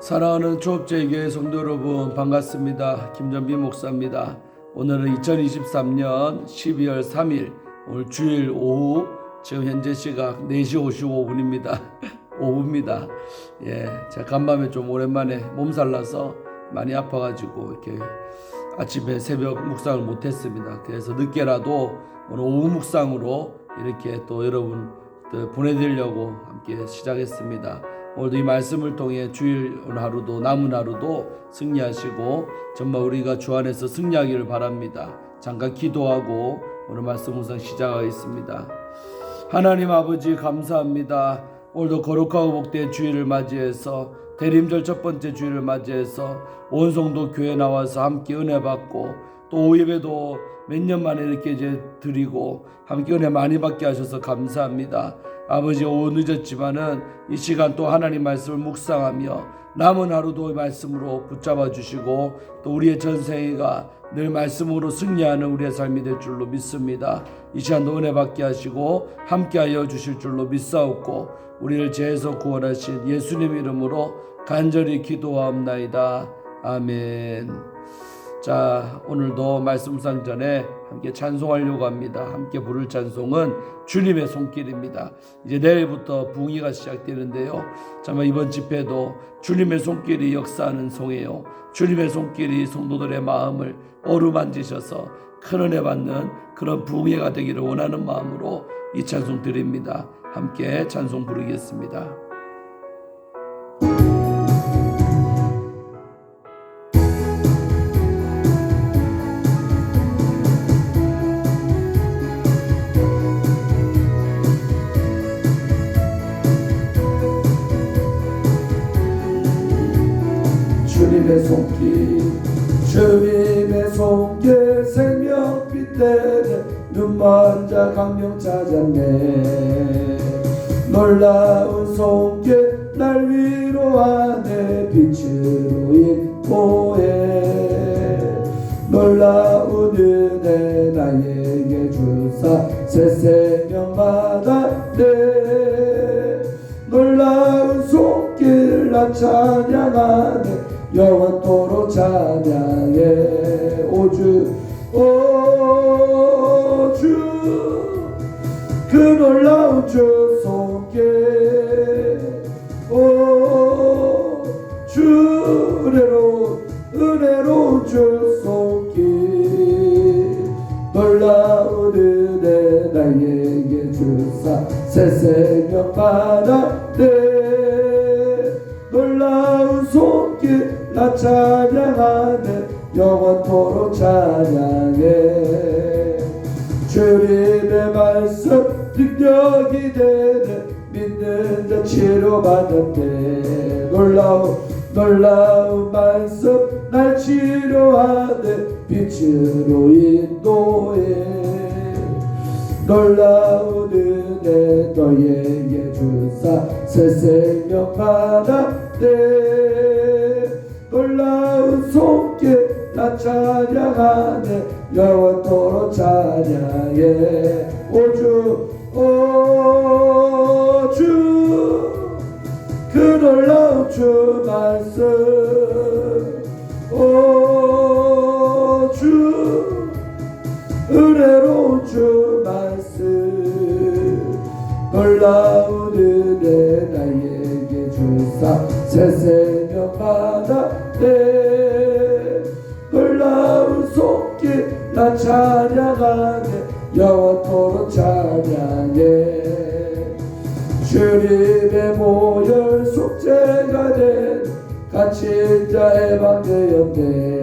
사랑하는 초업제교회 성도 여러분 반갑습니다. 김전비 목사입니다. 오늘은 2023년 12월 3일 오늘 주일 오후 지금 현재 시각 4시 55분입니다. 오후입니다. 예, 제가 간밤에 좀 오랜만에 몸살 나서 많이 아파가지고 이렇게 아침에 새벽 묵상을 못했습니다. 그래서 늦게라도 오늘 오후 묵상으로 이렇게 또 여러분 보내드리려고 함께 시작했습니다. 오늘도 이 말씀을 통해 주일 하루도 남은 하루도 승리하시고 정말 우리가 주 안에서 승리하기를 바랍니다. 잠깐 기도하고 오늘 말씀 우선 시작하겠습니다. 하나님 아버지 감사합니다. 오늘도 거룩하고 복된 주일을 맞이해서 대림절 첫 번째 주일을 맞이해서 온 성도 교회 나와서 함께 은혜 받고 또 오예배도 몇 년 만에 이렇게 이제 드리고 함께 은혜 많이 받게 하셔서 감사합니다. 아버지 오후 늦었지만은 이 시간 또 하나님 말씀을 묵상하며 남은 하루도 말씀으로 붙잡아 주시고 또 우리의 전생애가 늘 말씀으로 승리하는 우리의 삶이 될 줄로 믿습니다. 이 시간도 은혜 받게 하시고 함께하여 주실 줄로 믿사옵고 우리를 죄에서 구원하신 예수님 이름으로 간절히 기도하옵나이다. 아멘. 자, 오늘도 말씀 상 전에 함께 찬송하려고 합니다. 함께 부를 찬송은 주님의 손길입니다. 이제 내일부터 붕이가 시작되는데요. 정말 이번 집회도 주님의 손길이 역사하는 송이에요. 주님의 손길이 성도들의 마음을 어루만지셔서 큰 은혜 받는 그런 붕이가 되기를 원하는 마음으로 이 찬송 드립니다. 함께 찬송 부르겠습니다. 놀라운 손길 날 위로하네 빛으로 인도해. 놀라운 은혜 나에게 주사 새 생명 받았네. 놀라운 손길 나 찬양하네 영원토록 찬양해. 오주 오주. 그 놀라운 주 손길 오주 은혜로 은혜로 주 손길 놀라운 은혜 나에게 주사 새 생명 받았네 놀라운 손길 나 찬양하네 영원토록 찬양해. 주님의 말씀 능력이 되네 믿는 자 치료받았네. 놀라운 놀라운 말씀 날 치료하네. 빛으로 인도해 놀라운 은혜 너에게 주사 새 생명 받았네. 놀라운 손길 나 찬양하네. 영원토록 찬양해. 오주 오주 그 놀라운 주 말씀 오주. 은혜로운 주 말씀 놀라운 은혜 나에게 주사. 새 생명 받았네 놀라운 손길 나 찬양하네. 영원토록 찬양해 주님의 모열 속죄가 된 갇힌 자의 방되었네.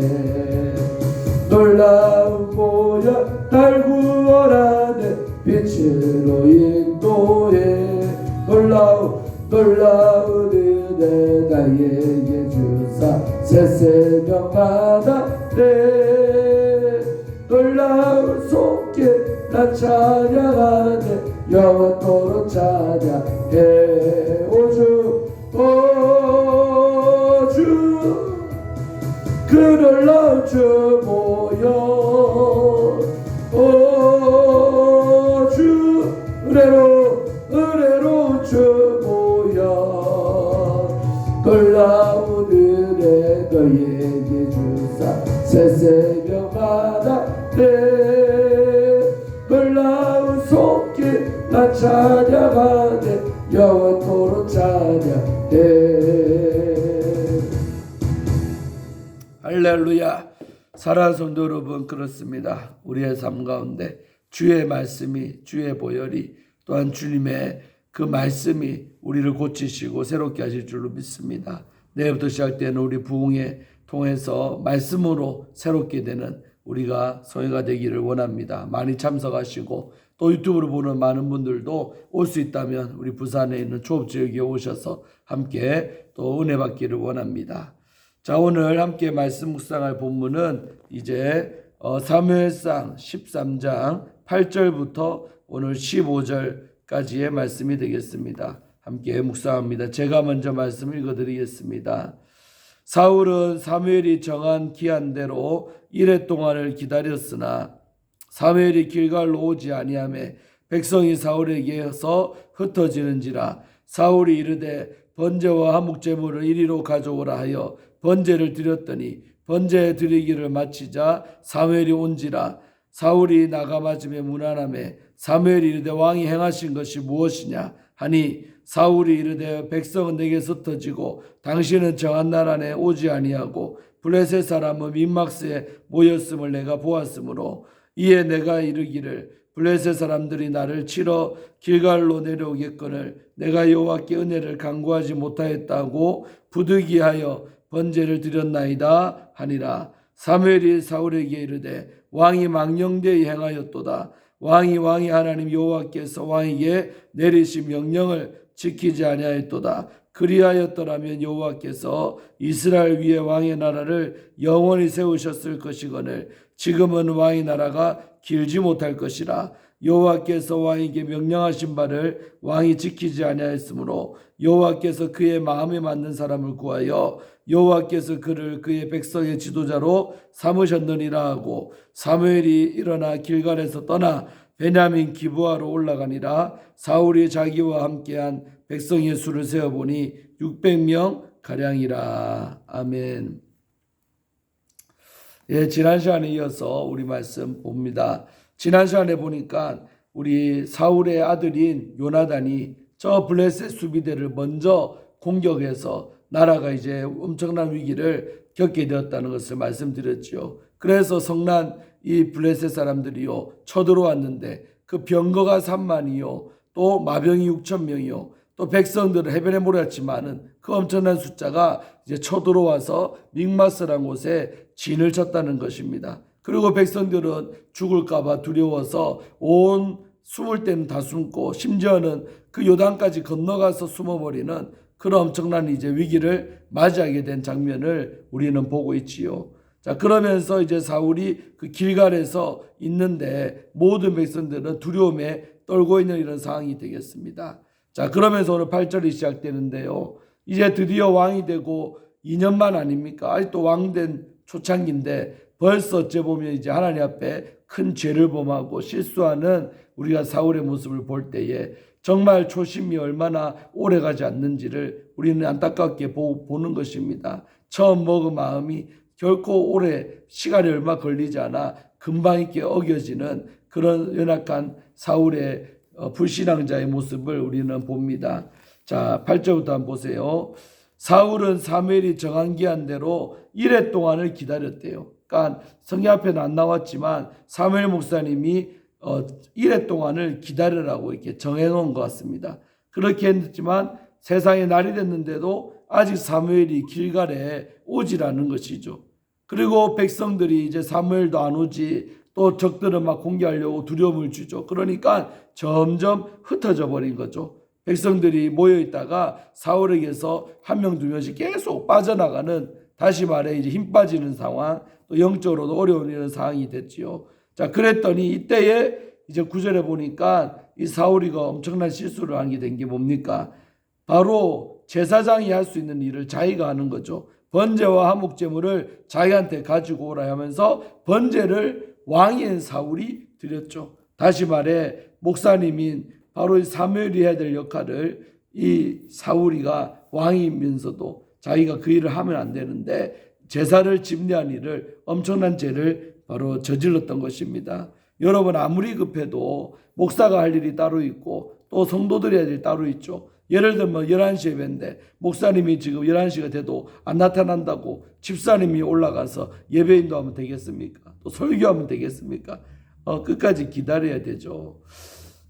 놀라운 모여 날 구원하네 빛으로 인도해. 놀라운 놀라운 은혜 나에게 주사 새 생명 받았네. 놀라운 손길 나 찬양하네 영원토록 찬양해 오주 오주. 그 놀라운 주 모여 오주. 은혜로 은혜로 주 모여. 놀라 사울을 너에게 주사. 새새 나 찬양하네. 영원토록 찬양해. 할렐루야. 사랑하는 성도 여러분 그렇습니다. 우리의 삶 가운데 주의 말씀이 주의 보혈이 또한 주님의 그 말씀이 우리를 고치시고 새롭게 하실 줄로 믿습니다. 내일부터 시작되는 우리 부흥에 통해서 말씀으로 새롭게 되는 우리가 소회가 되기를 원합니다. 많이 참석하시고 또 유튜브로 보는 많은 분들도 올 수 있다면 우리 부산에 있는 초업 지역에 오셔서 함께 또 은혜 받기를 원합니다. 자 오늘 함께 말씀 묵상할 본문은 이제 어, 사무엘상 13장 8절부터 오늘 15절까지의 말씀이 되겠습니다. 함께 묵상합니다. 제가 먼저 말씀 읽어드리겠습니다. 사울은 사무엘이 정한 기한대로 이래 동안을 기다렸으나 사무엘이 길갈로 오지 아니하매 백성이 사울에게서 흩어지는지라 사울이 이르되 번제와 한목제물을 이리로 가져오라 하여 번제를 드렸더니 번제 드리기를 마치자 사무엘이 온지라 사울이 나가 맞음에 무난함에 사무엘이 이르되 왕이 행하신 것이 무엇이냐 하니 사울이 이르되 백성은 내게서 흩어지고 당신은 정한 날 안에 오지 아니하고 블레셋 사람은 민막스에 모였음을 내가 보았으므로 이에 내가 이르기를 블레셋 사람들이 나를 치러 길갈로 내려오겠거늘 내가 여호와께 은혜를 간구하지 못하였다고 부득이하여 번제를 드렸나이다 하니라. 사무엘이 사울에게 이르되 왕이 망령되이 행하였도다. 왕이 왕이 하나님 여호와께서 왕에게 내리신 명령을 지키지 아니하였도다. 그리하였더라면 여호와께서 이스라엘 위에 왕의 나라를 영원히 세우셨을 것이거늘 지금은 왕의 나라가 길지 못할 것이라 여호와께서 왕에게 명령하신 바를 왕이 지키지 아니하였으므로 여호와께서 그의 마음에 맞는 사람을 구하여 여호와께서 그를 그의 백성의 지도자로 삼으셨느니라 하고 사무엘이 일어나 길갈에서 떠나 베냐민 기부하로 올라가니라 사울이 자기와 함께한 백성의 수를 세어보니 600명 가량이라 아멘. 예, 지난 시간에 이어서 우리 말씀 봅니다. 지난 시간에 보니까 우리 사울의 아들인 요나단이 저 블레셋 수비대를 먼저 공격해서 나라가 이제 엄청난 위기를 겪게 되었다는 것을 말씀드렸지요. 그래서 성난 이 블레셋 사람들이요 쳐들어왔는데 그 병거가 3만이요 또 마병이 6천 명이요 또 백성들은 해변에 몰았지만은 그 엄청난 숫자가 이제 쳐들어와서 믹마스라는 곳에 진을 쳤다는 것입니다. 그리고 백성들은 죽을까봐 두려워서 온 숨을 때는 다 숨고 심지어는 그 요단까지 건너가서 숨어버리는 그런 엄청난 이제 위기를 맞이하게 된 장면을 우리는 보고 있지요. 자 그러면서 이제 사울이 그 길갈에서 있는데 모든 백성들은 두려움에 떨고 있는 이런 상황이 되겠습니다. 자 그러면서 오늘 8절이 시작되는데요. 이제 드디어 왕이 되고 2년만 아닙니까? 아직도 왕된 초창기인데 벌써 어째 보면 이제 하나님 앞에 큰 죄를 범하고 실수하는 우리가 사울의 모습을 볼 때에 정말 초심이 얼마나 오래 가지 않는지를 우리는 안타깝게 보, 보는 것입니다. 처음 먹은 마음이 결코 오래 시간이 얼마 걸리지 않아 금방 있게 어겨지는 그런 연약한 사울의 어, 불신앙자의 모습을 우리는 봅니다. 자, 8절부터 한번 보세요. 사울은 사무엘이 정한 기한대로 이래 동안을 기다렸대요. 그러니까 성경 앞에는 안 나왔지만 사무엘 목사님이 어, 이래 동안을 기다리라고 이렇게 정해놓은 것 같습니다. 그렇게 했지만 세상에 날이 됐는데도 아직 사무엘이 길갈에 오지라는 것이죠. 그리고 백성들이 이제 사무엘도 안 오지 또 적들은 막 공개하려고 두려움을 주죠. 그러니까 점점 흩어져 버린 거죠. 백성들이 모여 있다가 사울에게서 한 명 두 명씩 계속 빠져나가는 다시 말해 이제 힘 빠지는 상황 또 영적으로도 어려운 이런 상황이 됐지요. 자 그랬더니 이때에 이제 구절에 보니까 이 사울이가 엄청난 실수를 하게 된 게 뭡니까? 바로 제사장이 할 수 있는 일을 자기가 하는 거죠. 번제와 한목제물을 자기한테 가지고 오라 하면서 번제를 왕인 사울이 드렸죠. 다시 말해 목사님인 바로 이 사무엘이 해야 될 역할을 이 사울이가 왕이면서도 자기가 그 일을 하면 안 되는데 제사를 집례한 일을 엄청난 죄를 바로 저질렀던 것입니다. 여러분 아무리 급해도 목사가 할 일이 따로 있고 또 성도들이 할 일이 따로 있죠. 예를 들면 11시 예배인데 목사님이 지금 11시가 돼도 안 나타난다고 집사님이 올라가서 예배 인도하면 되겠습니까? 또 설교하면 되겠습니까? 어, 끝까지 기다려야 되죠.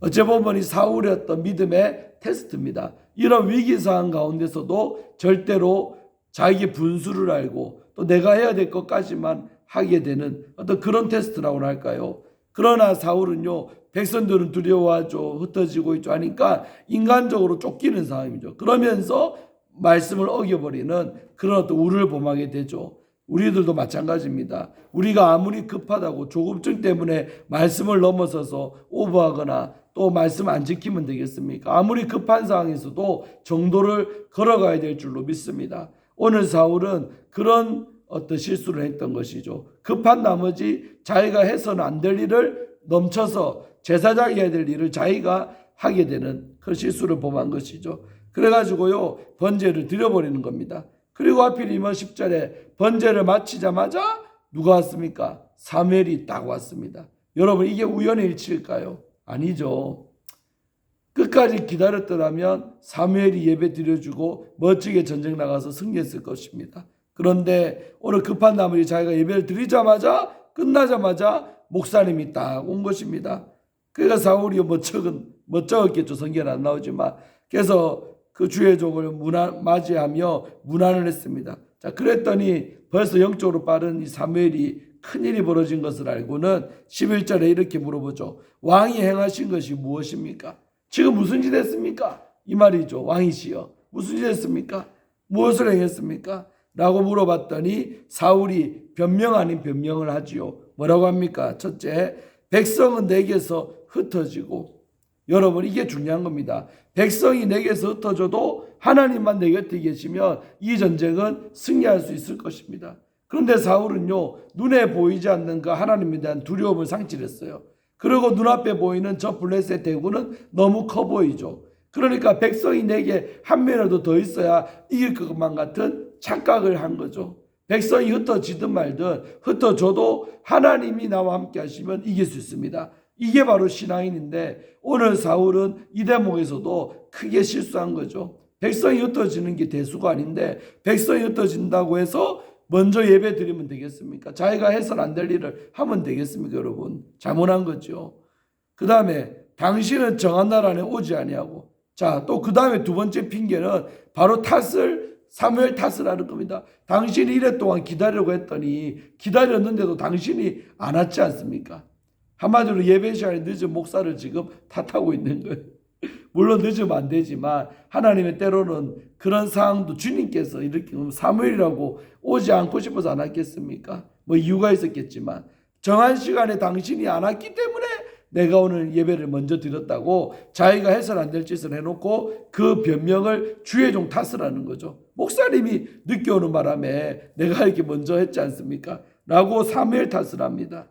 어째 보면 이 어떤 믿음의 테스트입니다. 이런 위기 상황 가운데서도 절대로 자기 분수를 알고 또 내가 해야 될 것까지만 하게 되는 어떤 그런 테스트라고 할까요? 그러나 사울은요 백성들은 두려워하죠 흩어지고 있죠 하니까 인간적으로 쫓기는 상황이죠. 그러면서 말씀을 어겨버리는 그런 어떤 우를 범하게 되죠. 우리들도 마찬가지입니다. 우리가 아무리 급하다고 조급증 때문에 말씀을 넘어서서 오버하거나 또 말씀 안 지키면 되겠습니까? 아무리 급한 상황에서도 정도를 걸어가야 될 줄로 믿습니다. 오늘 사울은 그런 어떤 실수를 했던 것이죠. 급한 나머지 자기가 해서는 안 될 일을 넘쳐서 제사장이 해야 될 일을 자기가 하게 되는 그 실수를 범한 것이죠. 그래가지고요 번제를 드려버리는 겁니다. 그리고 하필이면 10절에 번제를 마치자마자 누가 왔습니까? 사무엘이 딱 왔습니다. 여러분 이게 우연의 일치일까요? 아니죠. 끝까지 기다렸더라면 사무엘이 예배 드려주고 멋지게 전쟁 나가서 승리했을 것입니다. 그런데 오늘 급한 나머지 자기가 예배를 드리자마자 끝나자마자 목사님이 딱 온 것입니다. 그러니까 사울이 멋쩍은 멋쩍었겠죠. 성경에 안 나오지만 그래서 그 주의 종을 문안, 맞이하며 문안을 했습니다. 자 그랬더니 벌써 영적으로 빠른 이 사무엘이 큰일이 벌어진 것을 알고는 11절에 이렇게 물어보죠. 왕이 행하신 것이 무엇입니까? 지금 무슨 짓 했습니까? 이 말이죠. 왕이시여. 무슨 짓 했습니까? 무엇을 행했습니까? 라고 물어봤더니 사울이 변명 아닌 변명을 하지요. 뭐라고 합니까? 첫째, 백성은 내게서 흩어지고 여러분 이게 중요한 겁니다. 백성이 내게서 흩어져도 하나님만 내 곁에 계시면 이 전쟁은 승리할 수 있을 것입니다. 그런데 사울은요 눈에 보이지 않는 그 하나님에 대한 두려움을 상실했어요. 그리고 눈앞에 보이는 저 블레셋 대군은 너무 커 보이죠. 그러니까 백성이 내게 한 명이라도 더 있어야 이길 것만 같은 착각을 한 거죠. 백성이 흩어지든 말든 흩어져도 하나님이 나와 함께 하시면 이길 수 있습니다. 이게 바로 신앙인인데 오늘 사울은 이 대목에서도 크게 실수한 거죠. 백성이 흩어지는 게 대수가 아닌데 백성이 흩어진다고 해서 먼저 예배 드리면 되겠습니까? 자기가 해서는 안될 일을 하면 되겠습니까, 여러분? 잘못한 거죠. 그 다음에 당신은 정한 나라에 오지 아니하고 자, 또 그 다음에 두 번째 핑계는 바로 탓을 사무엘 탓을 하는 겁니다. 당신이 이래 동안 기다리려고 했더니 기다렸는데도 당신이 안 왔지 않습니까? 한마디로 예배 시간에 늦은 목사를 지금 탓하고 있는 거예요. 물론 늦으면 안 되지만 하나님의 때로는 그런 상황도 주님께서 이렇게 사무엘이라고 오지 않고 싶어서 안 왔겠습니까? 뭐 이유가 있었겠지만 정한 시간에 당신이 안 왔기 때문에 내가 오늘 예배를 먼저 드렸다고 자기가 해서는 안 될 짓을 해놓고 그 변명을 주의 종 탓을 하는 거죠. 목사님이 늦게 오는 바람에 내가 이렇게 먼저 했지 않습니까? 라고 사무엘 탓을 합니다.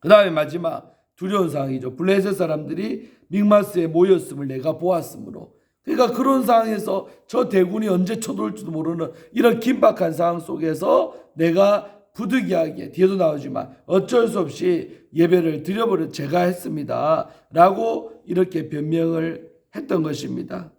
그 다음에 마지막 두려운 상황이죠. 블레셋 사람들이 믹마스에 모였음을 내가 보았으므로. 그러니까 그런 상황에서 저 대군이 언제 쳐들지도 모르는 이런 긴박한 상황 속에서 내가 부득이하게 뒤에도 나오지만 어쩔 수 없이 예배를 드려버려 제가 했습니다. 라고 이렇게 변명을 했던 것입니다.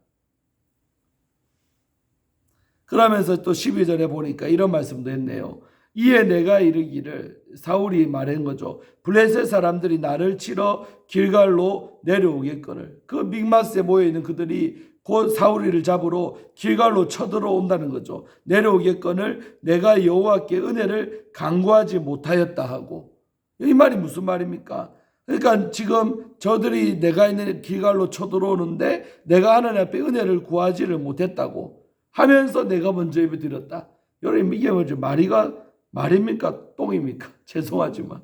그러면서 또 12절에 보니까 이런 말씀도 했네요. 이에 내가 이르기를 사울이 말한 거죠. 블레셋 사람들이 나를 치러 길갈로 내려오겠거늘. 그 믹마스에 모여 있는 그들이 곧 사울이를 잡으러 길갈로 쳐들어온다는 거죠. 내려오겠거늘 내가 여호와께 은혜를 강구하지 못하였다 하고 이 말이 무슨 말입니까? 그러니까 지금 저들이 내가 있는 길갈로 쳐들어오는데 내가 하나님 앞에 은혜를 구하지를 못했다고 하면서 내가 먼저 예배 드렸다. 여러분 이게 뭐죠? 말이가 말입니까? 똥입니까? 죄송하지만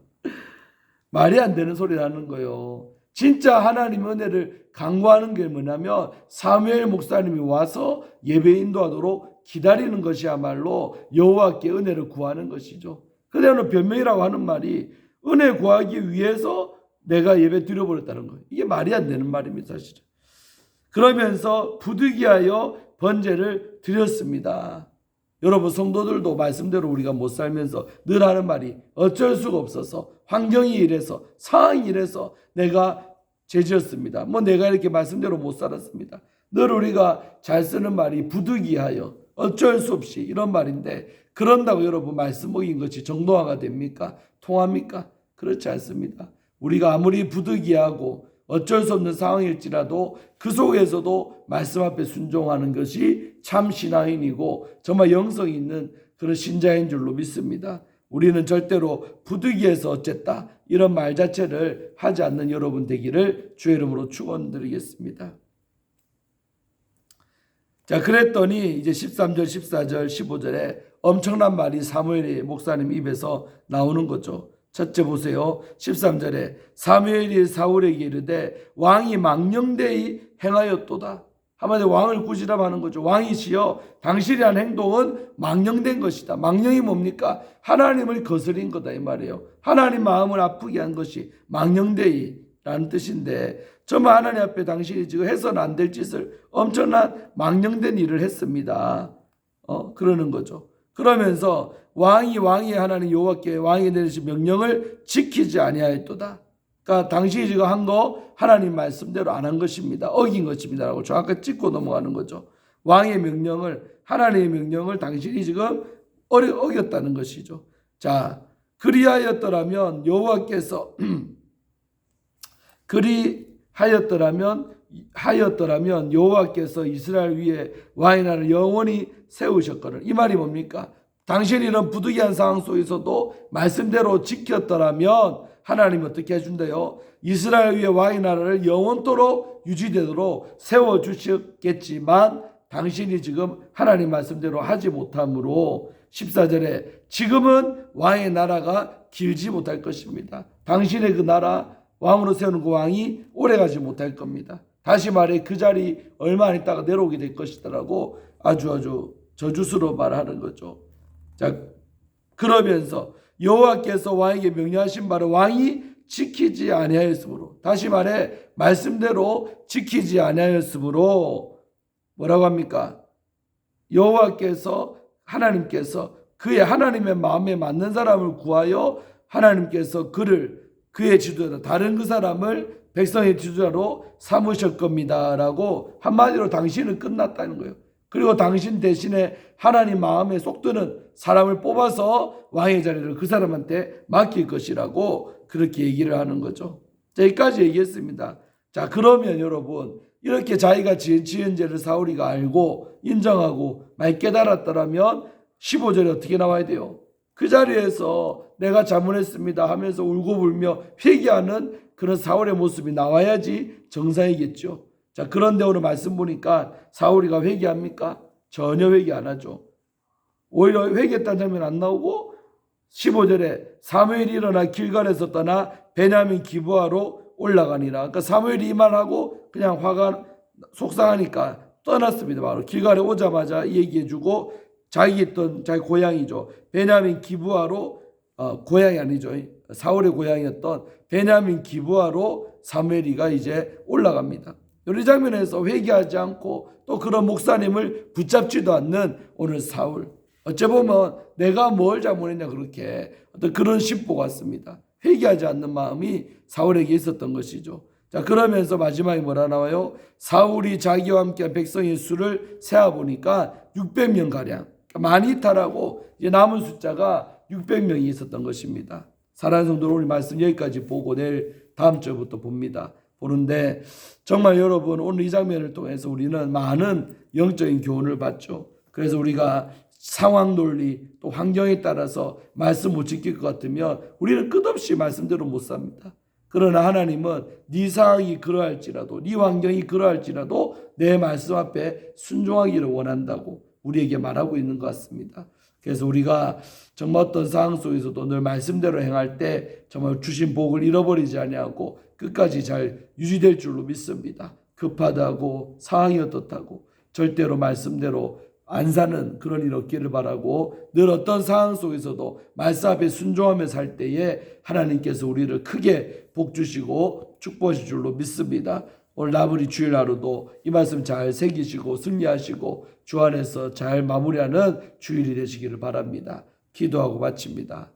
말이 안 되는 소리 나는 거예요. 진짜 하나님 은혜를 강구하는 게 뭐냐면 사무엘 목사님이 와서 예배 인도하도록 기다리는 것이야말로 여호와께 은혜를 구하는 것이죠. 그대로 변명이라고 하는 말이 은혜 구하기 위해서 내가 예배 드려버렸다는 거예요. 이게 말이 안 되는 말입니다, 사실은. 그러면서 부득이하여 번제를 드렸습니다. 여러분 성도들도 말씀대로 우리가 못 살면서 늘 하는 말이 어쩔 수가 없어서 환경이 이래서 상황이 이래서 내가 죄지었습니다. 뭐 내가 이렇게 말씀대로 못 살았습니다. 늘 우리가 잘 쓰는 말이 부득이하여 어쩔 수 없이 이런 말인데 그런다고 여러분 말씀 먹인 것이 정도화가 됩니까? 통합니까? 그렇지 않습니다. 우리가 아무리 부득이하고 어쩔 수 없는 상황일지라도 그 속에서도 말씀 앞에 순종하는 것이 참 신앙인이고 정말 영성이 있는 그런 신자인 줄로 믿습니다. 우리는 절대로 부득이해서 어쨌다 이런 말 자체를 하지 않는 여러분 되기를 주의 이름으로 축원드리겠습니다. 자, 그랬더니 이제 13절, 14절, 15절에 엄청난 말이 사무엘이 목사님 입에서 나오는 거죠. 첫째 보세요. 13절에 사무엘이 사울에게 이르되 왕이 망령되이 행하였도다. 한마디로 왕을 꾸지람하는 거죠. 왕이시여 당신이 한 행동은 망령된 것이다. 망령이 뭡니까? 하나님을 거스린 거다 이 말이에요. 하나님 마음을 아프게 한 것이 망령되이 라는 뜻인데 정말 하나님 앞에 당신이 지금 해서는 안 될 짓을 엄청난 망령된 일을 했습니다. 어 그러는 거죠. 그러면서 왕이 왕이 하나님 여호와께 왕이 내리신 명령을 지키지 아니하였도다. 그러니까 당신이 지금 한 거 하나님 말씀대로 안 한 것입니다. 어긴 것입니다라고 정확하게 짚고 넘어가는 거죠. 왕의 명령을 하나님의 명령을 당신이 지금 어겼다는 것이죠. 자 그리하였더라면 여호와께서 그리하였더라면 하였더라면 여호와께서 이스라엘 위에 나라를 영원히 세우셨거늘 이 말이 뭡니까? 당신이 이런 부득이한 상황 속에서도 말씀대로 지켰더라면 하나님 어떻게 해준대요? 이스라엘 위에 왕의 나라를 영원토록 유지되도록 세워 주셨겠지만 당신이 지금 하나님 말씀대로 하지 못함으로 14절에 지금은 왕의 나라가 길지 못할 것입니다. 당신의 그 나라 왕으로 세우는 그 왕이 오래가지 못할 겁니다. 다시 말해 그 자리 얼마 안 있다가 내려오게 될 것이더라고 아주 아주 저주스러워 말하는 거죠. 자 그러면서 여호와께서 왕에게 명령하신 바를 왕이 지키지 아니하였으므로 다시 말해 말씀대로 지키지 아니하였으므로 뭐라고 합니까? 여호와께서 하나님께서 그의 하나님의 마음에 맞는 사람을 구하여 하나님께서 그를 그의 지도자 다른 그 사람을 백성의 지도자로 삼으실 겁니다라고 한마디로 당신은 끝났다는 거예요. 그리고 당신 대신에 하나님 마음에 속드는 사람을 뽑아서 왕의 자리를 그 사람한테 맡길 것이라고 그렇게 얘기를 하는 거죠. 자, 여기까지 얘기했습니다. 자, 그러면 여러분, 이렇게 자기가 지은 지은 죄를 사울이가 알고 인정하고 많이 깨달았더라면 15절에 어떻게 나와야 돼요? 그 자리에서 내가 잘못했습니다 하면서 울고 불며 회개하는 그런 사울의 모습이 나와야지 정상이겠죠. 자, 그런데 오늘 말씀 보니까 사울이가 회개합니까? 전혀 회개 안 하죠. 오히려 회개했다는 장면 안 나오고 15절에 사무엘이 일어나 길갈에서 떠나 베냐민 기부하로 올라가니라. 그러니까 사무엘이 이 말하고 그냥 화가 속상하니까 떠났습니다. 바로 길갈에 오자마자 얘기해주고 자기 있던 자기 고향이죠. 베냐민 기부하로 어, 고향이 아니죠. 사울의 고향이었던 베냐민 기부하로 사무엘이가 이제 올라갑니다. 이 장면에서 회개하지 않고 또 그런 목사님을 붙잡지도 않는 오늘 사울. 어째 보면 내가 뭘 잘못했냐 그렇게 어떤 그런 심보 같습니다. 회개하지 않는 마음이 사울에게 있었던 것이죠. 자 그러면서 마지막에 뭐라 나와요? 사울이 자기와 함께 백성의 수를 세어 보니까 600명 가량 많이 타라고 이제 남은 숫자가 600명이 있었던 것입니다. 사랑하는 성도 오늘 말씀 여기까지 보고 내일 다음 주부터 봅니다. 보는데 정말 여러분 오늘 이 장면을 통해서 우리는 많은 영적인 교훈을 받죠. 그래서 우리가 상황 논리 또 환경에 따라서 말씀 못 지킬 것 같으면 우리는 끝없이 말씀대로 못 삽니다. 그러나 하나님은 네 상황이 그러할지라도 네 환경이 그러할지라도 내 말씀 앞에 순종하기를 원한다고 우리에게 말하고 있는 것 같습니다. 그래서 우리가 정말 어떤 상황 속에서도 늘 말씀대로 행할 때 정말 주신 복을 잃어버리지 아니하고 끝까지 잘 유지될 줄로 믿습니다. 급하다고 상황이 어떻다고 절대로 말씀대로 안 사는 그런 일 없기를 바라고 늘 어떤 상황 속에서도 말씀 앞에 순종하며 살 때에 하나님께서 우리를 크게 복 주시고 축복하실 줄로 믿습니다. 오늘 나부리 주일 하루도 이 말씀 잘 새기시고 승리하시고 주 안에서 잘 마무리하는 주일이 되시기를 바랍니다. 기도하고 마칩니다.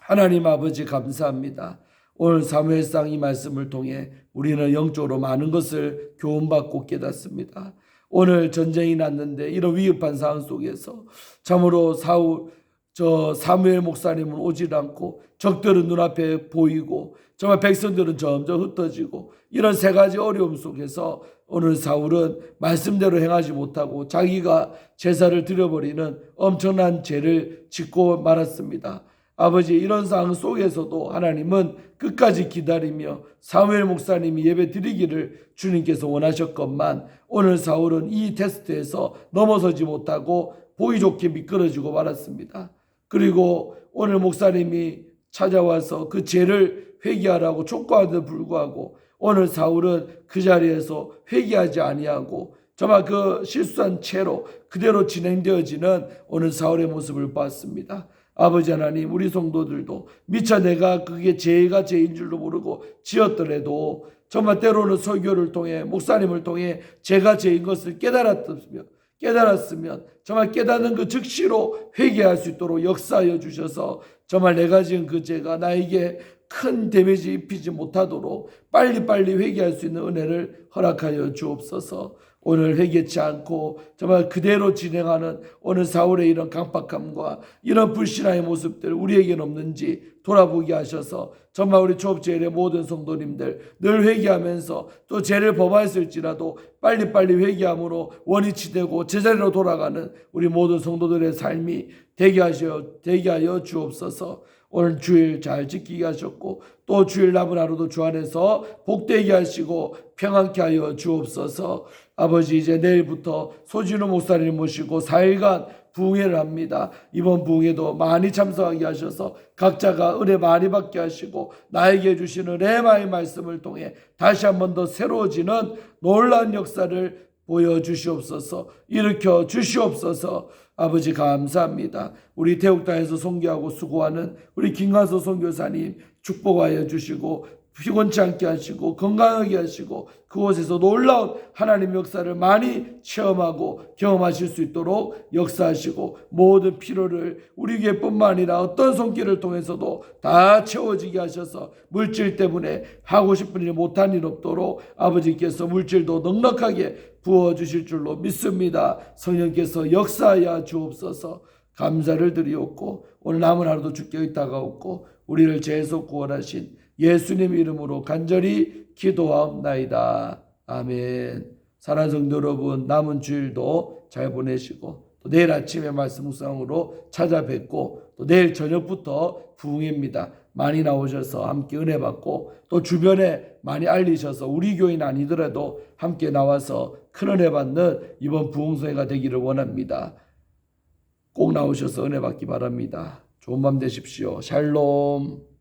하나님 아버지 감사합니다. 오늘 사무엘상 이 말씀을 통해 우리는 영적으로 많은 것을 교훈받고 깨닫습니다. 오늘 전쟁이 났는데 이런 위급한 상황 속에서 참으로 사우 저 사무엘 목사님은 오질 않고 적들은 눈앞에 보이고 정말 백성들은 점점 흩어지고 이런 세 가지 어려움 속에서 오늘 사울은 말씀대로 행하지 못하고 자기가 제사를 드려버리는 엄청난 죄를 짓고 말았습니다. 아버지 이런 상황 속에서도 하나님은 끝까지 기다리며 사무엘 목사님이 예배 드리기를 주님께서 원하셨건만 오늘 사울은 이 테스트에서 넘어서지 못하고 보기 좋게 미끄러지고 말았습니다. 그리고 오늘 목사님이 찾아와서 그 죄를 회개하라고 촉구하는데 불구하고 오늘 사울은 그 자리에서 회개하지 아니하고 정말 그 실수한 채로 그대로 진행되어지는 오늘 사울의 모습을 봤습니다. 아버지 하나님 우리 성도들도 미처 내가 그게 죄가 죄인 줄도 모르고 지었더라도 정말 때로는 설교를 통해 목사님을 통해 죄가 죄인 것을 깨달았으면 깨달았으면 정말 깨닫는 그 즉시로 회개할 수 있도록 역사하여 주셔서 정말 내가 지은 그 죄가 나에게 큰 데미지 입히지 못하도록 빨리빨리 회개할 수 있는 은혜를 허락하여 주옵소서. 오늘 회개치 않고 정말 그대로 진행하는 오늘 사울의 이런 강박함과 이런 불신앙의 모습들 우리에게는 없는지 돌아보게 하셔서 정말 우리 초업제일의 모든 성도님들 늘 회개하면서 또 죄를 범하였을지라도 빨리빨리 회개함으로 원위치 되고 제자리로 돌아가는 우리 모든 성도들의 삶이 되게 하셔 되게 하여 주옵소서. 오늘 주일 잘 지키게 하셨고 또 주일 남은 하루도 주 안에서 복되게 하시고 평안케 하여 주옵소서. 아버지 이제 내일부터 소진우 목사님 모시고 4일간 부흥회를 합니다. 이번 부흥회도 많이 참석하게 하셔서 각자가 은혜 많이 받게 하시고 나에게 주시는 레마의 말씀을 통해 다시 한 번 더 새로워지는 놀라운 역사를 보여주시옵소서 일으켜 주시옵소서 아버지 감사합니다. 우리 태국 땅에서 선교하고 수고하는 우리 김관서 선교사님 축복하여 주시고 피곤치 않게 하시고 건강하게 하시고 그곳에서 놀라운 하나님 역사를 많이 체험하고 경험하실 수 있도록 역사하시고 모든 필요를 우리에게뿐만 아니라 어떤 손길을 통해서도 다 채워지게 하셔서 물질 때문에 하고 싶은 일 못한 일 없도록 아버지께서 물질도 넉넉하게 부어 주실 줄로 믿습니다. 성령께서 역사하여 주옵소서. 감사를 드리옵고 오늘 남은 하루도 주께 의다가 없고 우리를 죄에서 구원하신 예수님 이름으로 간절히 기도하옵나이다. 아멘. 사랑하는 성도 여러분 남은 주일도 잘 보내시고 또 내일 아침에 말씀 묵상으로 찾아뵙고 또 내일 저녁부터 부흥입니다. 많이 나오셔서 함께 은혜 받고 또 주변에 많이 알리셔서 우리 교인 아니더라도 함께 나와서 큰 은혜 받는 이번 부흥소회가 되기를 원합니다. 꼭 나오셔서 은혜 받기 바랍니다. 좋은 밤 되십시오. 샬롬.